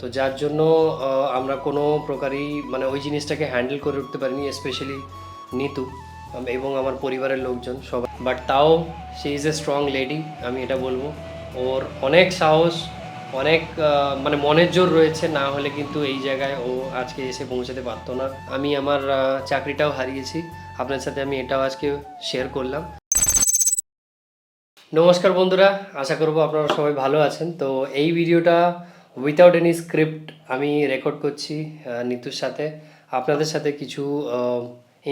তো যার জন্য আমরা কোনো প্রকারই মানে ওই জিনিসটাকে হ্যান্ডেল করে উঠতে পারিনি স্পেশালি নিতু এবং আমার পরিবারের লোকজন সবাই। বাট তাও she is a strong lady আমি এটা বলব। ওর অনেক সাহস, অনেক মানে মনের জোর রয়েছে, না হলে কিন্তু এই জায়গায় ও আজকে এসে পৌঁছাতে পারতো না। আমি আমার চাকরিটাও হারিয়েছি, আপনার সাথে আমি এটাও আজকে শেয়ার করলাম। নমস্কার বন্ধুরা, আশা করব আপনারা সবাই ভালো আছেন। তো এই ভিডিওটা উইথাউট এনি স্ক্রিপ্ট আমি রেকর্ড করছি নিতুর সাথে। আপনাদের সাথে কিছু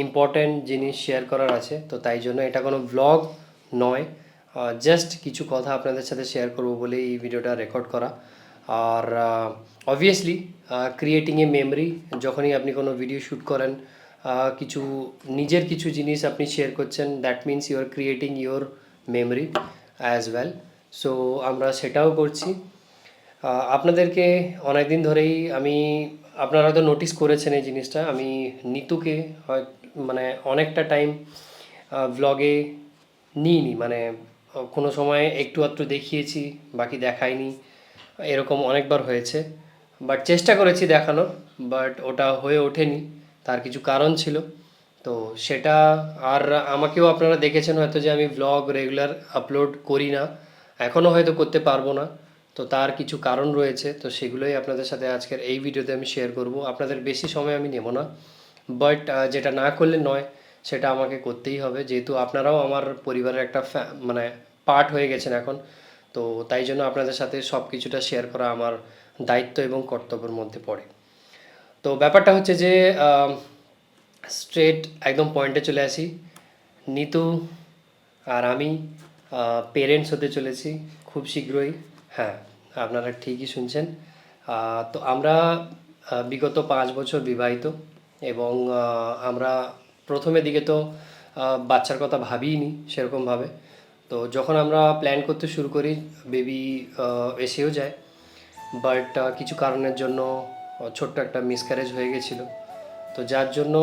ইম্পর্ট্যান্ট জিনিস শেয়ার করার আছে, তো তাই জন্য এটা কোনো ব্লগ নয়। জাস্ট কিছু কথা আপনাদের সাথে শেয়ার করব বলে এই ভিডিওটা রেকর্ড করা। আর অবভিয়াসলি ক্রিয়েটিং এ মেমরি যখনই আপনি কোনো ভিডিও শ্যুট করেন কিছু, নিজের কিছু জিনিস আপনি শেয়ার করছেন that means you are creating your memory as well so আমরা সেটাও করছি। আপনাদেরকে অনেক দিন ধরেই আমি, আপনারা হয়তো নোটিস করেছেন এই জিনিসটা, আমি নিতুকে হয় মানে অনেকটা টাইম ব্লগে নিইনি মানে কোনো সময় একটু আধটু দেখিয়েছি, বাকি দেখাইনি, এরকম অনেকবার হয়েছে। বাট চেষ্টা করেছি দেখানোর বাট ওটা হয়ে ওঠেনি, তার কিছু কারণ ছিল। তো সেটা আর আমাকেও আপনারা দেখেছেন হয়তো যে আমি ব্লগ রেগুলার আপলোড করি না এখনও হয়তো করতে পারব না। তো তার কিছু কারণ রয়েছে, তো সেগুলোই আপনাদের সাথে আজকের এই ভিডিওতে আমি শেয়ার করব। আপনাদের বেশি সময় আমি নেব না বাট যেটা না করলে নয়, সেটা আমাকে করতেই হবে। যেহেতু আপনারাও আমার পরিবারের একটা মানে পার্ট হয়ে গেছেন এখন, তো তাই জন্য আপনাদের সাথে সব কিছুটা শেয়ার করা আমার দায়িত্ব এবং কর্তব্যের মধ্যে পড়ে। তো ব্যাপারটা হচ্ছে যে স্ট্রেট একদম পয়েন্টে চলে আসি। নিতু আর আমি পেরেন্টস হতে চলেছি খুব শীঘ্রই। হ্যাঁ আপনারা ঠিকই শুনছেন। তো আমরা বিগত পাঁচ বছর বিবাহিত এবং আমরা প্রথমের দিকে তো বাচ্চার কথা ভাবিনি সেরকমভাবে। তো যখন আমরা প্ল্যান করতে শুরু করি বেবি এসেও যায়। বাট কিছু কারণের জন্য ছোট্ট একটা মিসক্যারেজ হয়ে গেছিল। তো যার জন্য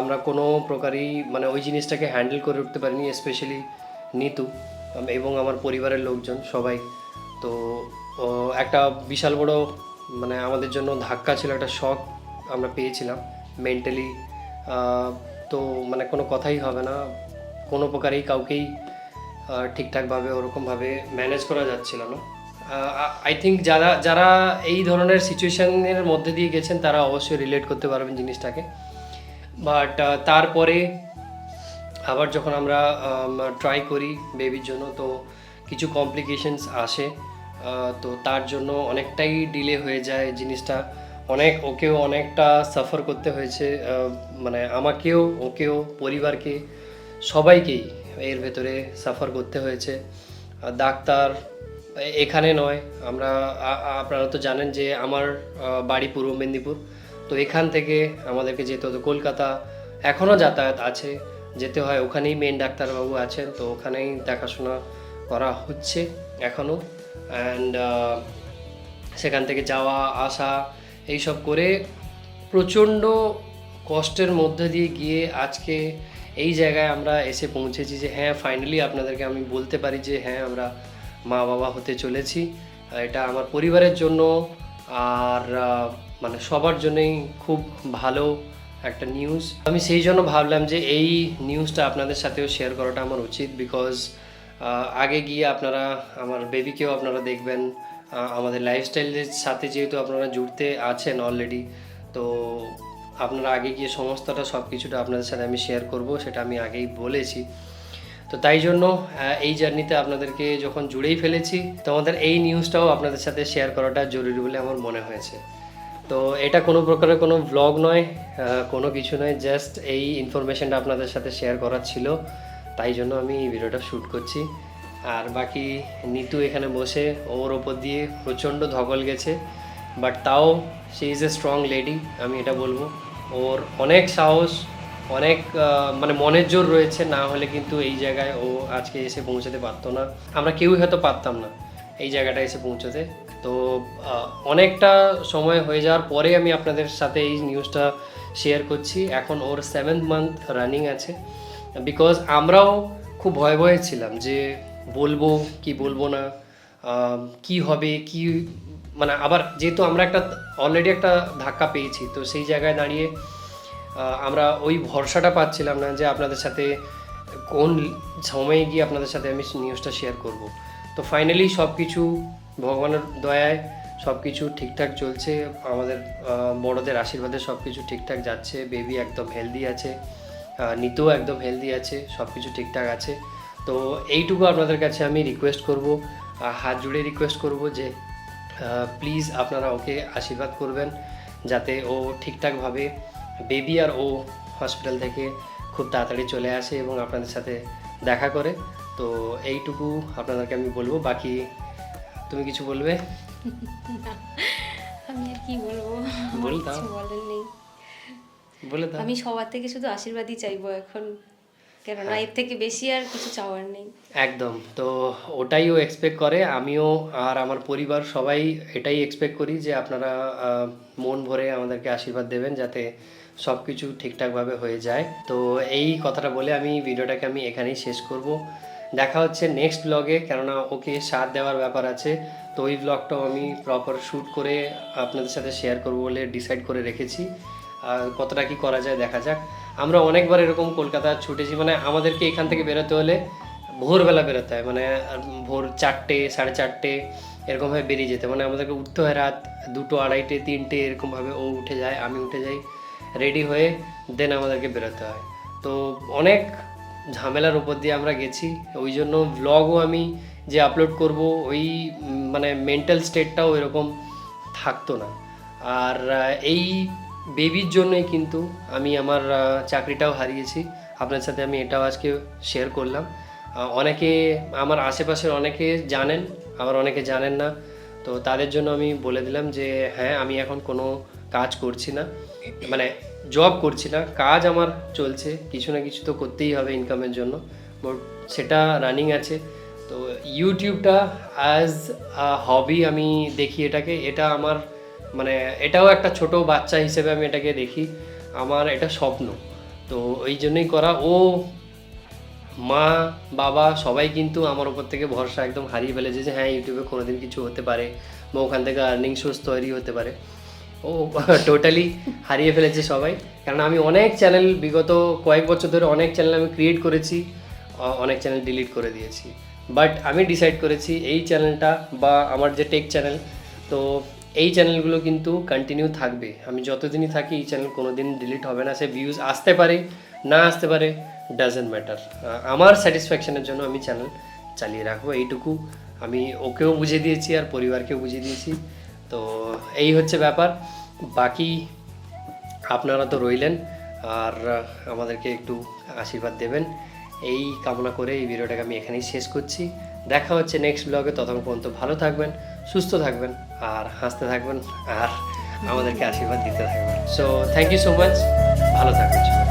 আমরা কোনো প্রকারই মানে ওই জিনিসটাকে হ্যান্ডেল করে উঠতে পারিনি স্পেশালি নিতু, এবং আমার পরিবারের লোকজন, সবাই। তো একটা বিশাল বড় মানে আমাদের জন্য ধাক্কা ছিল, একটা শখ আমরা পেয়েছিলাম মেন্টালি তো মানে কোনো কথাই হবে না, কোনো প্রকারেই কাউকেই ঠিকঠাকভাবে, ওরকমভাবে ম্যানেজ করা যাচ্ছিল না। আই থিঙ্ক যারা যারা এই ধরনের সিচুয়েশানের মধ্যে দিয়ে গেছেন, তারা অবশ্যই রিলেট করতে পারবেন জিনিসটাকে। বাট তারপরে আবার যখন আমরা ট্রাই করি বেবির জন্য, তো কিছু কমপ্লিকেশনস আসে তো তার জন্য অনেকটাই ডিলে হয়ে যায় জিনিসটা। অনেক, ওকেও অনেকটা সাফার করতে হয়েছে মানে আমাকেও, ওকেও, পরিবারকে, সবাইকেই এর ভেতরে সাফার করতে হয়েছে। ডাক্তার, এখানে নয়, আমরা আপনারা তো জানেন যে আমার বাড়ি পূর্ব মেদিনীপুর। তো এখান থেকে আমাদেরকে যেতে হতো কলকাতা। এখনও যাতায়াত আছে, যেতে হয়, ওখানেই মেন ডাক্তারবাবু আছেন, তো ওখানেই দেখাশোনা করা হচ্ছে এখনও অ্যান্ড সেখান থেকে যাওয়া, আসা, এইসব করে প্রচণ্ড কষ্টের মধ্যে দিয়ে গিয়ে আজকে এই জায়গায় আমরা এসে পৌঁছেছি যে হ্যাঁ ফাইনালি আপনাদেরকে আমি বলতে পারি যে হ্যাঁ আমরা মা বাবা হতে চলেছি। এটা আমার পরিবারের জন্য আর মানে সবার জন্যই খুব ভালো একটা নিউজ আমি সেই জন্য ভাবলাম যে, এই নিউজটা আপনাদের সাথেও শেয়ার করাটা আমার উচিত বিকজ আগে গিয়ে আপনারা আমার বেবিকেও আপনারা দেখবেন আমাদের লাইফস্টাইলের সাথে যেহেতু আপনারা জুড়তে আছেন অলরেডি তো আপনারা আগে গিয়ে সমস্তটা সব কিছুটা আপনাদের সাথে আমি শেয়ার করব, সেটা আমি আগেই বলেছি। তো তাই জন্য এই জার্নিতে আপনাদেরকে যখন জুড়েই ফেলেছি, তো আমাদের এই নিউজটাও আপনাদের সাথে শেয়ার করাটা জরুরি বলে আমার মনে হয়েছে। তো এটা কোনো প্রকারের কোনো ব্লগ নয় কোনো কিছু নয় জাস্ট এই ইনফরমেশনটা আপনাদের সাথে শেয়ার করার ছিল। তাই জন্য আমি এই ভিডিওটা শ্যুট করছি। আর বাকি নিতু এখানে বসে, ওর ওপর দিয়ে প্রচণ্ড ধকল গেছে বাট তাও she is a strong lady আমি এটা বলব। ওর অনেক সাহস, অনেক মানে মনের জোর রয়েছে, না হলে কিন্তু এই জায়গায় ও আজকে এসে পৌঁছাতে পারতো না। আমরা কেউই হয়তো পারতাম না এই জায়গাটা এসে পৌঁছতে। তো অনেকটা সময় হয়ে যাওয়ার পরে আমি আপনাদের সাথে এই নিউজটা শেয়ার করছি। এখন ওর সেভেন্থ মান্থ রানিং আছে। বিকজ আমরাও খুব ভয়ে ভয়ে ছিলাম যে বলব কি বলব না কি হবে, কি মানে আবার যেহেতু আমরা একটা অলরেডি একটা ধাক্কা পেয়েছি, তো সেই জায়গায় দাঁড়িয়ে আমরা ওই ভরসাটা পাচ্ছিলাম না যে আপনাদের সাথে কোন সময়ে গিয়ে আপনাদের সাথে আমি নিউজটা শেয়ার করব। তো ফাইনালি সব কিছু ভগবানের দয়ায় সব কিছু ঠিকঠাক চলছে, আমাদের বড়দের আশীর্বাদে সব কিছু ঠিকঠাক যাচ্ছে বেবি একদম হেলদি আছে। নিতুও একদম হেলদি আছে সব কিছু ঠিকঠাক আছে। তো এইটুকু আপনাদের কাছে আমি রিকোয়েস্ট করব হাত জুড়ে রিকোয়েস্ট করব যে প্লিজ আপনারা ওকে আশীর্বাদ করবেন যাতে ও ঠিকঠাকভাবে বেবি আর ও হসপিটাল থেকে খুব তাড়াতাড়ি চলে আসে এবং আপনাদের সাথে দেখা করে। তো এইটুকু আপনাদেরকে আমি বলব বাকি তুমি কিছু বলবে? আমি আর কি বলব? আমার বল দাও। কিছু বলার নেই। বলে দাও। আমি সবার থেকে শুধু আশীর্বাদই চাইব এখন। কেননা হ্যাঁ। এর থেকে বেশি আর কিছু চাওয়ার নেই। একদম। তো ওটাই ও এক্সপেক্ট করে আমিও আর আমার পরিবার সবাই এটাই এক্সপেক্ট করি যে আপনারা মন ভরে আমাদেরকে আশীর্বাদ দেবেন যাতে সব কিছু ঠিকঠাকভাবে হয়ে যায়। তো এই কথাটা বলে আমি ভিডিওটাকে আমি এখানেই শেষ করব। দেখা হচ্ছে নেক্সট ব্লগে কেননা ওকে সাথ দেওয়ার ব্যাপার আছে। তো ওই ব্লগটাও আমি প্রপার শ্যুট করে আপনাদের সাথে শেয়ার করব বলে ডিসাইড করে রেখেছি। কতটা কি করা যায় দেখা যাক। আমরা অনেকবার এরকম কলকাতা ছুটেছি মানে আমাদেরকে এখান থেকে বেরোতে হলে ভোরবেলা বেরোতে হয় মানে ভোর চারটে, সাড়ে চারটে এরকমভাবে বেরিয়ে যেতে মানে আমাদেরকে উঠতে হয় রাত দুটো, আড়াইটে, তিনটে এরকমভাবে ও উঠে যায়, আমি উঠে যাই, রেডি হয়ে দেন আমাদেরকে বেরোতে হয়। তো অনেক ঝামেলার উপর দিয়ে আমরা গেছি, ওই জন্য ব্লগও আমি যে আপলোড করব, ওই মানে মেন্টাল স্টেটটাও এরকম থাকতো না। আর এই বেবির জন্যই কিন্তু আমি আমার চাকরিটাও হারিয়েছি। আপনার সাথে আমি এটাও আজকে শেয়ার করলাম। অনেকে আমার আশেপাশের অনেকে জানেন, আবার অনেকে জানেন না। তো তাদের জন্য আমি বলে দিলাম যে হ্যাঁ আমি এখন কোনো কাজ করছি না। মানে জব করছি না, কাজ আমার চলছে, কিছু না কিছু তো করতেই হবে ইনকামের জন্য। সেটা রানিং আছে। তো ইউটিউবটা অ্যাজ হবি আমি দেখি এটাকে। এটা আমার মানে এটাও একটা ছোট বাচ্চা হিসেবে আমি এটাকে দেখি। আমার এটা স্বপ্ন। তো ওই জন্যই করা। ও, মা, বাবা সবাই কিন্তু আমার উপর থেকে ভরসা একদম হারিয়ে ফেলেছে যে হ্যাঁ ইউটিউবে কোনোদিন কিছু হতে পারে বা ওখান থেকে আর্নিং সোর্স তৈরি হতে পারে। ও টোটালি হারিয়ে ফেলেছে সবাই। কারণ আমি অনেক চ্যানেল বিগত কয়েক বছর ধরে অনেক চ্যানেল আমি ক্রিয়েট করেছি অনেক চ্যানেল ডিলিট করে দিয়েছি। বাট আমি ডিসাইড করেছি এই চ্যানেলটা বা আমার যে টেক চ্যানেল তো এই চ্যানেলগুলো কিন্তু কন্টিনিউ থাকবে। আমি যতদিনই থাকি, এই চ্যানেল কোনো দিন ডিলিট হবে না। সে ভিউজ আসতে পারে, না আসতে পারে ডাজেন্ট ম্যাটার আমার স্যাটিসফ্যাকশনের জন্য আমি চ্যানেল চালিয়ে রাখব এইটুকু। আমি ওকেও বুঝিয়ে দিয়েছি আর পরিবারকেও বুঝিয়ে দিয়েছি। তো এই হচ্ছে ব্যাপার। বাকি আপনারা তো রইলেন, আর আমাদেরকে একটু আশীর্বাদ দেবেন। এই কামনা করে এই ভিডিওটাকে আমি এখানেই শেষ করছি। দেখা হচ্ছে নেক্সট ব্লগে ততক্ষণ পর্যন্ত ভালো থাকবেন। সুস্থ থাকবেন আর হাসতে থাকবেন আর আমাদেরকে আশীর্বাদ দিতে থাকবেন so thank you so much ভালো থাকবেন।